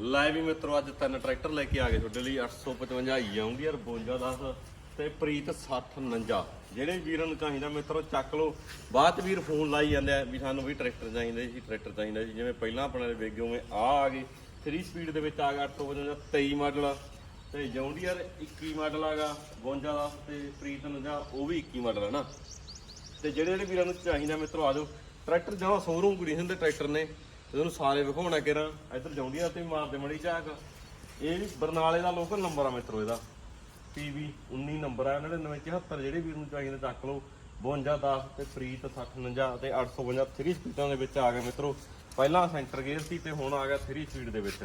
ਲੈ ਵੀ ਮਿੱਤਰੋ, ਅੱਜ ਤਿੰਨ ਟਰੈਕਟਰ ਲੈ ਕੇ ਆ ਗਏ ਤੁਹਾਡੇ ਲਈ। 855 ਯੂੰਡੀਅਰ 5210 ਤੇ ਪ੍ਰੀਤ 6049 ਜਿਹੜੇ ਵੀਰਾਂ ਨੂੰ ਚਾਹੀਦਾ ਮਿੱਤਰੋ, ਚੱਕ ਲਓ। ਬਾਅਦ ਚ ਵੀਰ ਫੋਨ ਲਾਈ ਜਾਂਦੇ ਆ ਵੀ ਸਾਨੂੰ ਵੀ ਟਰੈਕਟਰ ਚਾਹੀਦਾ ਸੀ ਟਰੈਕਟਰ ਚਾਹੀਦਾ ਸੀ ਜਿਵੇਂ ਪਹਿਲਾਂ ਆਪਣੇ ਵੇਗੇ ਉਵੇਂ ਆ ਆ ਗਏ। 3 ਸਪੀਡ ਦੇ ਵਿੱਚ ਆ ਗਿਆ 855 23 ਮਾਡਲ ਤੇ ਜੌਂਡੀਅਰ 21 ਮਾਡਲ ਆਗਾ 5210 ਤੇ ਪ੍ਰੀਤ ਨੂੰ ਜਾਂ ਉਹ ਵੀ 21 ਮਾਡਲ ਹੈ ਨਾ। ਤੇ ਜਿਹੜੇ ਜਿਹੜੇ ਵੀਰਾਂ ਨੂੰ ਚਾਹੀਦਾ ਮਿੱਤਰੋ, ਆ ਜਾਓ। ਟਰੈਕਟਰ ਜਮਾ ਸ਼ੋਰੂਮ ਕੰਡੀਸ਼ਨ ਦੇ ਟਰੈਕਟਰ ਨੇ। ਤੇ ਤੁਹਾਨੂੰ ਸਾਰੇ ਵਿਖਾਉਣਾ ਕਿਰਾਂ ਇੱਧਰ ਜਾਉਂਦੀ ਜੌਂਡੀਆਂ ਤੇ ਮਾਰਦੇ ਮੜੀ ਝਾਕ। ਇਹ ਵੀ ਬਰਨਾਲੇ ਦਾ ਲੋਕਲ ਨੰਬਰ ਆ ਮਿੱਤਰੋ ਇਹਦਾ। PV 19 ਨੰਬਰ ਆ 9974 ਜਿਹੜੇ ਵੀਰ ਨੂੰ ਚਾਹੀਦਾ ਚੱਕ ਲਓ। 52 10 ਤੇ ਪ੍ਰੀਤ 6049 ਤੇ 852 3 ਸਪੀਡਾਂ ਦੇ ਵਿੱਚ ਆ ਗਿਆ ਮਿੱਤਰੋ। ਪਹਿਲਾਂ ਸੈਂਟਰ ਗੇਅਰ ਸੀ ਤੇ ਹੁਣ ਆ ਗਿਆ 3 ਸਪੀਡ ਦੇ ਵਿੱਚ।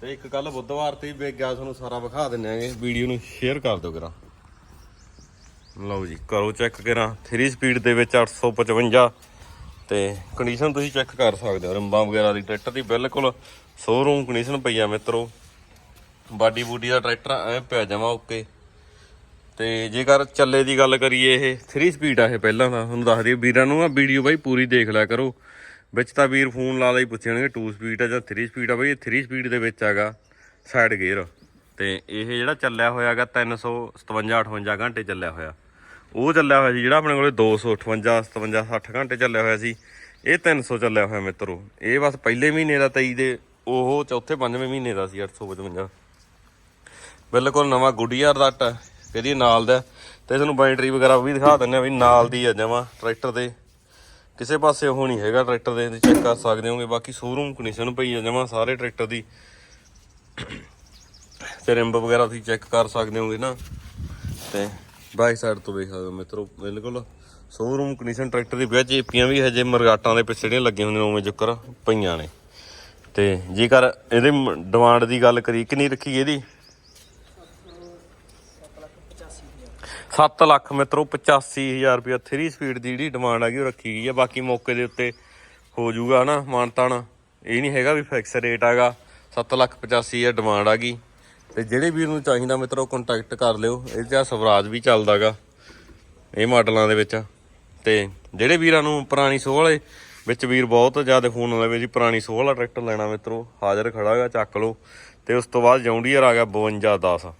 ਤੇ ਇੱਕ ਕੱਲ ਬੁੱਧਵਾਰ ਤੇ ਵੀ ਗਿਆ, ਤੁਹਾਨੂੰ ਸਾਰਾ ਵਿਖਾ ਦਿੰਨੇ ਆਗੇ ਵੀਡੀਓ ਨੂੰ ਸ਼ੇਅਰ ਕਰ ਦਿਓ ਕਰਾਂ। ਲਓ ਜੀ, ਕਰੋ ਚੈੱਕ ਕਰਾਂ। 3 ਸਪੀਡ ਦੇ ਵਿੱਚ 855 ਤੇ ਕੰਡੀਸ਼ਨ ਤੁਸੀਂ ਚੈੱਕ ਕਰ ਸਕਦੇ ਹੋ, ਰੰਬਾਂ ਵਗੈਰਾ ਦੀ ਟਰੈਕਟਰ ਦੀ, ਬਿਲਕੁਲ ਸ਼ੋਰੂਮ ਕੰਡੀਸ਼ਨ ਪਈ ਆ ਮਿੱਤਰੋ। ਬਾਡੀ ਬੂਡੀ ਦਾ ਟਰੈਕਟਰ ਐ ਪਿਆ ਜਾਵਾ ਓਕੇ। ਤੇ ਜੇਕਰ ਚੱਲੇ ਦੀ ਗੱਲ ਕਰੀਏ ਇਹ 3 ਸਪੀਡ ਆ ਇਹ ਪਹਿਲਾਂ ਤਾਂ ਤੁਹਾਨੂੰ ਦੱਸ ਦਈਏ, ਵੀਰਾਂ ਨੂੰ ਆ ਵੀਡੀਓ ਬਾਈ ਪੂਰੀ ਦੇਖ ਲਿਆ ਕਰੋ। ਵਿੱਚ ਤਾਂ ਵੀਰ ਫੋਨ ਲਾ ਲਈ ਹੀ ਪੁੱਛਣਗੇ 2 ਸਪੀਡ ਆ ਜਾਂ 3 ਸਪੀਡ ਆ ਬਾਈ, ਇਹ 3 ਸਪੀਡ ਦੇ ਵਿੱਚ ਹੈਗਾ ਸਾਈਡ ਗੇਅਰ ਤੇ ਇਹ ਜਿਹੜਾ ਚੱਲਿਆ ਹੋਇਆ ਹੈਗਾ 357 58 ਘੰਟੇ ਚੱਲਿਆ ਹੋਇਆ। ਉਹ ਚੱਲਿਆ ਹੋਇਆ ਸੀ ਜਿਹੜਾ ਆਪਣੇ ਕੋਲੇ 258 57 60 ਘੰਟੇ ਚੱਲਿਆ ਹੋਇਆ ਸੀ, ਇਹ 300 ਚੱਲਿਆ ਹੋਇਆ ਮਿੱਤਰੋ। ਇਹ ਬਸ ਪਹਿਲੇ ਮਹੀਨੇ ਦਾ 23 ਦੇ, ਉਹ ਚੌਥੇ ਪੰਜਵੇਂ ਮਹੀਨੇ ਦਾ ਸੀ 855 ਬਿਲਕੁਲ ਨਵਾਂ ਗੁੱਡੀਅਰ ਦਾ ਟ ਕਿਹਦੀ ਨਾਲ ਦਾ। ਤੇ ਤੁਹਾਨੂੰ ਬੈਟਰੀ ਵਗੈਰਾ ਵੀ ਦਿਖਾ ਦਿੰਨੇ ਆ ਵੀ ਨਾਲ ਦੀ ਆ ਜਮਾ ਟਰੈਕਟਰ ਦੇ। ਕਿਸੇ ਪਾਸੇ ਉਹ ਨਹੀਂ ਹੈਗਾ ਟਰੈਕਟਰ ਦੇ, ਤੁਸੀਂ ਚੈੱਕ ਕਰ ਸਕਦੇ ਹੋਗੇ, ਬਾਕੀ ਸ਼ੋਰੂਮ ਕੰਡੀਸ਼ਨ ਪਈ ਆ ਜਮਾ ਸਾਰੇ ਟਰੈਕਟਰ ਦੀ। ਤੇ ਰਿੰਬ ਵਗੈਰਾ ਤੁਸੀਂ ਚੈੱਕ ਕਰ ਸਕਦੇ ਹੋਗੇ ਨਾ। ਤੇ ਬਾਈ ਸਾਈਡ ਤੋਂ ਵੇਖ ਸਕਦੇ ਹੋ ਮਿੱਤਰੋ, ਬਿਲਕੁਲ ਸ਼ੋਰੂਮ ਕੰਡੀਸ਼ਨ ਟਰੈਕਟਰ ਦੀ ਵਿੱਚ ਏਪੀਆਂ ਵੀ ਹਜੇ ਮਰਗਾਟਾਂ ਦੇ ਪਿੱਛੇ ਜਿਹੜੀਆਂ ਲੱਗੀਆਂ ਹੁੰਦੀਆਂ ਨੇ ਉਵੇਂ ਜੁਕਰ ਪਈਆਂ ਨੇ। ਤੇ ਜੇਕਰ ਇਹਦੇ ਡਿਮਾਂਡ ਦੀ ਗੱਲ ਕਰੀ ਕਿੰਨੀ ਰੱਖੀ ਇਹਦੀ? 7 ਲੱਖ ਮਿੱਤਰੋ 85000 ਰੁਪਇਆ 3 ਸਪੀਡ ਦੀ ਜਿਹੜੀ ਡਿਮਾਂਡ ਹੈਗੀ ਉਹ ਰੱਖੀ ਗਈ ਹੈ। ਬਾਕੀ ਮੌਕੇ ਦੇ ਉੱਤੇ ਹੋ ਜਾਊਗਾ ਨਾ ਮਾਨਤਾਨ। ਇਹ ਨਹੀਂ ਹੈਗਾ ਵੀ ਫਿਕਸ ਰੇਟ ਹੈਗਾ। 7 ਲੱਖ 85000 ਡਿਮਾਂਡ ਆ ਗਈ। ਤੇ ਜਿਹੜੇ ਵੀਰ ਨੂੰ ਚਾਹੀਦਾ ਮਿੱਤਰੋ ਕੰਟੈਕਟ ਕਰ ਲਿਓ। ਇਹ 'ਚ ਸਵਰਾਜ ਵੀ ਚੱਲਦਾਗਾ, ਇਹ ਮਾਡਲਾਂ ਦੇ ਵਿੱਚ। ਤੇ ਜਿਹੜੇ ਵੀਰਾਂ ਨੂੰ ਪੁਰਾਣੀ ਸੋਹ ਵਾਲੇ ਵਿੱਚ ਵੀਰ ਬਹੁਤ ਜ਼ਿਆਦਾ ਫੋਨ ਆਉਂਦੇ ਵੀ ਜੀ, ਪੁਰਾਣੀ ਸੋਹ ਵਾਲਾ ਟਰੈਕਟਰ ਲੈਣਾ ਮਿੱਤਰੋ, ਹਾਜ਼ਰ ਖੜਾਗਾ, ਚੱਕ ਲਓ। ਤੇ ਉਸ ਤੋਂ ਬਾਅਦ ਜੌਂਡੀਅਰ ਆ ਗਿਆ 5210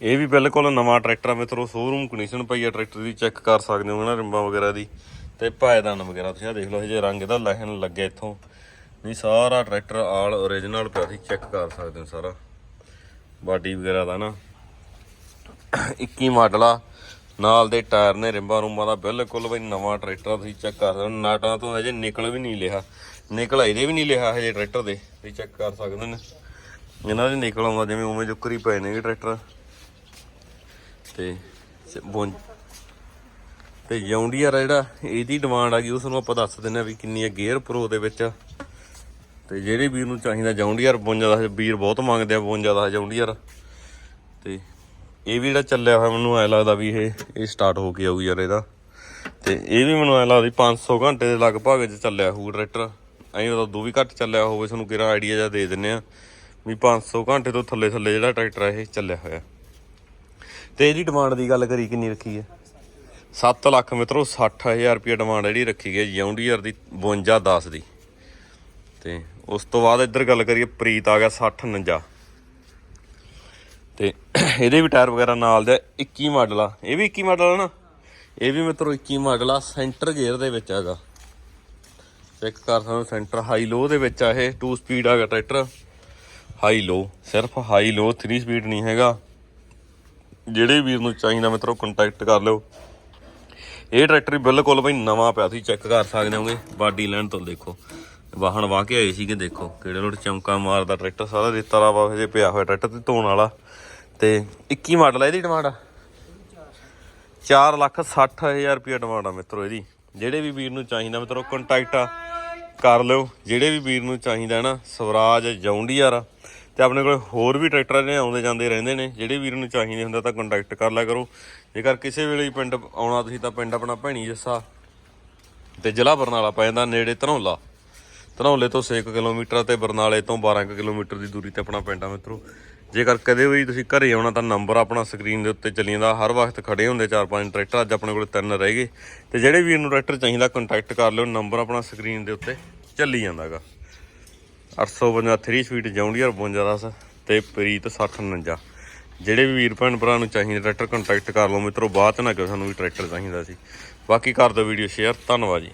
ਇਹ ਵੀ ਬਿਲਕੁਲ ਨਵਾਂ ਟਰੈਕਟਰ ਆ ਮਿੱਤਰੋ ਸ਼ੋਰੂਮ ਕੰਡੀਸ਼ਨ ਪਈ ਆ, ਟਰੈਕਟਰ ਦੀ ਚੈੱਕ ਕਰ ਸਕਦੇ ਹੋ ਨਾ ਰਿੰਬਾਂ ਵਗੈਰਾ ਦੀ। ਤੇ ਪਾਇਦਾਨ ਵਗੈਰਾ ਤੁਸੀਂ ਆ ਦੇਖ ਲਓ, ਇਹ ਜੇ ਰੰਗ ਇਹਦਾ ਲਹਿਣ ਲੱਗਿਆ ਇੱਥੋਂ। ਵੀ ਸਾਰਾ ਟਰੈਕਟਰ ਆਲ ਓਰੀਜਨਲ ਪਿਆ ਸੀ ਚੈੱਕ ਕਰ ਸਕਦੇ ਹੋ ਸਾਰਾ। ਬਾਡੀ ਵਗੈਰਾ ਦਾ ਨਾ। 21 ਮਾਡਲ ਆ। ਨਾਲ ਦੇ ਟਾਇਰ ਨੇ ਰਿੰਬਾਂ ਰੂਮਾਂ ਦਾ ਬਿਲਕੁਲ ਬਈ ਨਵਾਂ ਟਰੈਕਟਰ ਤੁਸੀਂ ਚੈੱਕ ਕਰ ਸਕਦੇ ਹੋ। ਨਾਟਾਂ ਤੋਂ ਹਜੇ ਨਿਕਲ ਵੀ ਨਹੀਂ ਲਿਆ। ਨਿਕਲ ਇਹਦੇ ਵੀ ਨਹੀਂ ਲਿਆ ਹਜੇ ਟਰੈਕਟਰ ਦੇ। ਤੁਸੀਂ ਚੈੱਕ ਕਰ ਸਕਦੇ ਨੇ। ਇਹਨਾਂ ਦੇ ਨਿਕਲ ਆਉਂਦਾ, ਜਿਵੇਂ ਉਵੇਂ ਜੁਕਰੀ ਪਏ ਨੇ ਟਰੈਕਟਰ। ਤੇ ਸ- ਤੇ ਜੌਂਡੀਅਰ ਆ ਜਿਹੜਾ, ਇਹਦੀ ਡਿਮਾਂਡ ਆ ਗਈ, ਉਸ ਨੂੰ ਆਪਾਂ ਦੱਸ ਦਿੰਨੇ ਆ ਵੀ ਕਿੰਨੀ ਹੈ ਗੇਅਰ ਪ੍ਰੋ ਦੇ ਵਿੱਚ। ਤੇ ਜਿਹੜੇ ਵੀਰ ਨੂੰ ਚਾਹੀਦਾ ਜੌਂਡੀਅਰ 52 ਦਾ ਵੀਰ ਬਹੁਤ ਮੰਗਦੇ ਆ 52 ਦਾ ਜੌਂਡੀਅਰ ਤੇ ਇਹ ਵੀ ਜਿਹੜਾ ਚੱਲਿਆ ਹੋਇਆ, ਮੈਨੂੰ ਐ ਲੱਗਦਾ ਵੀ ਇਹ ਇਹ ਸਟਾਰਟ ਹੋ ਕੇ ਆਊ ਯਾਰ ਇਹਦਾ। ਤੇ ਇਹ ਵੀ ਮੈਨੂੰ ਐ ਲੱਗਦਾ ਵੀ 500 ਘੰਟੇ ਦੇ ਲਗਭਗ ਚ ਚੱਲਿਆ ਹੋਊ ਟਰੈਕਟਰ ਐਂ ਤਾਂ ਦੋ ਵੀ ਘੱਟ ਚੱਲਿਆ ਹੋਵੇ, ਤੁਹਾਨੂੰ ਕਿਹੜਾ ਆਈਡੀਆ ਜਾਂ ਦੇ ਦਿੰਨੇ ਆ। ਵੀ 500 ਘੰਟੇ ਤੋਂ ਥੱਲੇ ਥੱਲੇ ਜਿਹੜਾ ਟਰੈਕਟਰ ਇਹ ਚੱਲਿਆ ਹੋਇਆ। ਤੇ ਇਹਦੀ ਡਿਮਾਂਡ ਦੀ ਗੱਲ ਕਰੀ ਕਿੰਨੀ ਰੱਖੀ ਹੈ 7 ਲੱਖ ਮਿੱਤਰੋ 60000 ਰੁਪਏ ਡਿਮਾਂਡ ਜਿਹੜੀ ਰੱਖੀ ਗਈ ਜੌਂਡੀਅਰ ਦੀ 52 10 ਦੀ। ਤੇ ਉਸ ਤੋਂ ਬਾਅਦ ਇੱਧਰ ਗੱਲ ਕਰੀਏ, ਪ੍ਰੀਤ ਆ ਗਿਆ 60 49 ਤੇ ਇਹਦੇ ਵੀ ਟਾਇਰ ਵਗੈਰਾ ਨਾਲ ਦੇ 21 ਮਾਡਲ ਆ। ਇਹ ਵੀ 21 ਮਾਡਲ ਆ ਨਾ? ਇਹ ਵੀ ਮਿੱਤਰੋ 21 ਮਾਡਲ ਆ, ਸੈਂਟਰ ਗੇਅਰ ਦੇ ਵਿੱਚ ਹੈਗਾ। ਚੈੱਕ ਕਰ ਸਕਦੇ ਹੋ, ਸੈਂਟਰ ਹਾਈ ਲੋ ਦੇ ਵਿੱਚ ਆ ਇਹ 2 ਸਪੀਡ ਹੈਗਾ ਟਰੈਕਟਰ। ਹਾਈ ਲੋ ਸਿਰਫ ਹਾਈ ਲੋ 3 ਸਪੀਡ ਨਹੀਂ ਹੈਗਾ। ਜਿਹੜੇ ਵੀਰ ਨੂੰ ਚਾਹੀਦਾ ਮਿੱਤਰੋ ਕੰਟੈਕਟ ਕਰ ਲਿਓ। ਇਹ ਟਰੈਕਟਰ ਬਿਲਕੁਲ ਬਈ ਨਵਾਂ ਪਿਆ, ਤੁਸੀਂ ਚੈੱਕ ਕਰ ਸਕਦੇ ਹੋਗੇ, ਬਾਡੀ ਲੈਣ ਤੋਂ ਦੇਖੋ। ਵਾਹਣ ਵਾਹ ਕੇ ਆਏ ਸੀਗੇ, ਦੇਖੋ, ਕਿਹੜੇ ਲੋਟ ਚਮਕਾ ਮਾਰਦਾ ਟਰੈਕਟਰ, ਸਾਰਾ ਰੇਤਾ ਰਾਵਾ ਹਜੇ ਪਿਆ ਹੋਇਆ ਟਰੈਕਟਰ ਤੇ ਧੋਣ ਵਾਲਾ। ਤੇ 21 ਮਾਡਲ ਆ ਇਹਦੀ ਡਿਮਾਂਡ ਆ। 4 ਲੱਖ 60 ਹਜ਼ਾਰ ਰੁਪਏ ਡਿਮਾਂਡ ਆ ਮਿੱਤਰੋ ਇਹਦੀ। ਜਿਹੜੇ ਵੀ ਵੀਰ ਨੂੰ ਚਾਹੀਦਾ ਮਿੱਤਰੋ ਕੰਟੈਕਟ ਆ, ਕਰ ਲਿਓ। ਜਿਹੜੇ ਵੀ ਵੀਰ ਨੂੰ ਚਾਹੀਦਾ ਨਾ, ਸਵਰਾਜ ਜੌਂਡੀਅਰ ਤੇ ਆਪਣੇ ਕੋਲ ਹੋਰ ਵੀ ਟਰੈਕਟਰ ਨੇ ਆਉਂਦੇ ਜਾਂਦੇ ਰਹਿੰਦੇ ਨੇ, ਜਿਹੜੇ ਵੀਰ ਨੂੰ ਚਾਹੀਦੇ ਹੁੰਦਾ ਤਾਂ ਕੰਟੈਕਟ ਕਰ ਲਿਆ ਕਰੋ। ਜੇਕਰ ਕਿਸੇ ਵੇਲੇ ਪਿੰਡ ਆਉਣਾ ਤੁਸੀਂ ਤਾਂ ਪਿੰਡ ਆਪਣਾ ਭੈਣੀ ਜੱਸਾ ਤੇ ਜ਼ਿਲ੍ਹਾ ਬਰਨਾਲਾ ਪੈ ਜਾਂਦਾ ਨੇੜੇ ਧਨੌਲਾ। ਧਨੌਲੇ ਤੋਂ 6 ਕਿਲੋਮੀਟਰ ਅਤੇ ਬਰਨਾਲੇ ਤੋਂ 12 ਕੁ ਕਿਲੋਮੀਟਰ ਦੀ ਦੂਰੀ ਤੇ ਆਪਣਾ ਪਿੰਡ ਆ ਮਿੱਤਰੋ। ਜੇਕਰ ਕਦੇ ਵੀ ਤੁਸੀਂ ਘਰੇ ਆਉਣਾ ਤਾਂ ਨੰਬਰ ਆਪਣਾ ਸਕਰੀਨ ਦੇ ਉੱਤੇ ਚੱਲੀ ਜਾਂਦਾ। ਹਰ ਵਕਤ ਖੜੇ ਹੁੰਦੇ ਚਾਰ ਪੰਜ ਟਰੈਕਟਰ, ਅੱਜ ਆਪਣੇ ਕੋਲ ਤਿੰਨ ਰਹਿ ਗਏ। ਤੇ ਜਿਹੜੇ ਵੀਰ ਨੂੰ ਟਰੈਕਟਰ ਚਾਹੀਦਾ ਕੰਟੈਕਟ ਕਰ ਲਿਓ। ਨੰਬਰ ਆਪਣਾ ਸਕਰੀਨ ਦੇ ਉੱਤੇ ਚੱਲੀ ਜਾਂਦਾਗਾ। 852 3 ਸਪੀਡ ਜੌਂਡੀਅਰ 5210 ਤੇ ਪ੍ਰੀਤ 6049 ਜਿਹੜੇ ਵੀ ਵੀਰ ਭੈਣ ਭਰਾ ਨੂੰ ਚਾਹੀਦਾ ਟਰੈਕਟਰ ਕੰਟੈਕਟ ਕਰ ਲਓ। ਮਿੱਤਰੋ, ਬਾਅਦ ਚ ਨਾ ਕਿ ਸਾਨੂੰ ਵੀ ਟਰੈਕਟਰ ਚਾਹੀਦਾ ਸੀ। ਬਾਕੀ ਕਰ ਦਿਓ ਵੀਡੀਓ ਸ਼ੇਅਰ ਧੰਨਵਾਦ ਜੀ।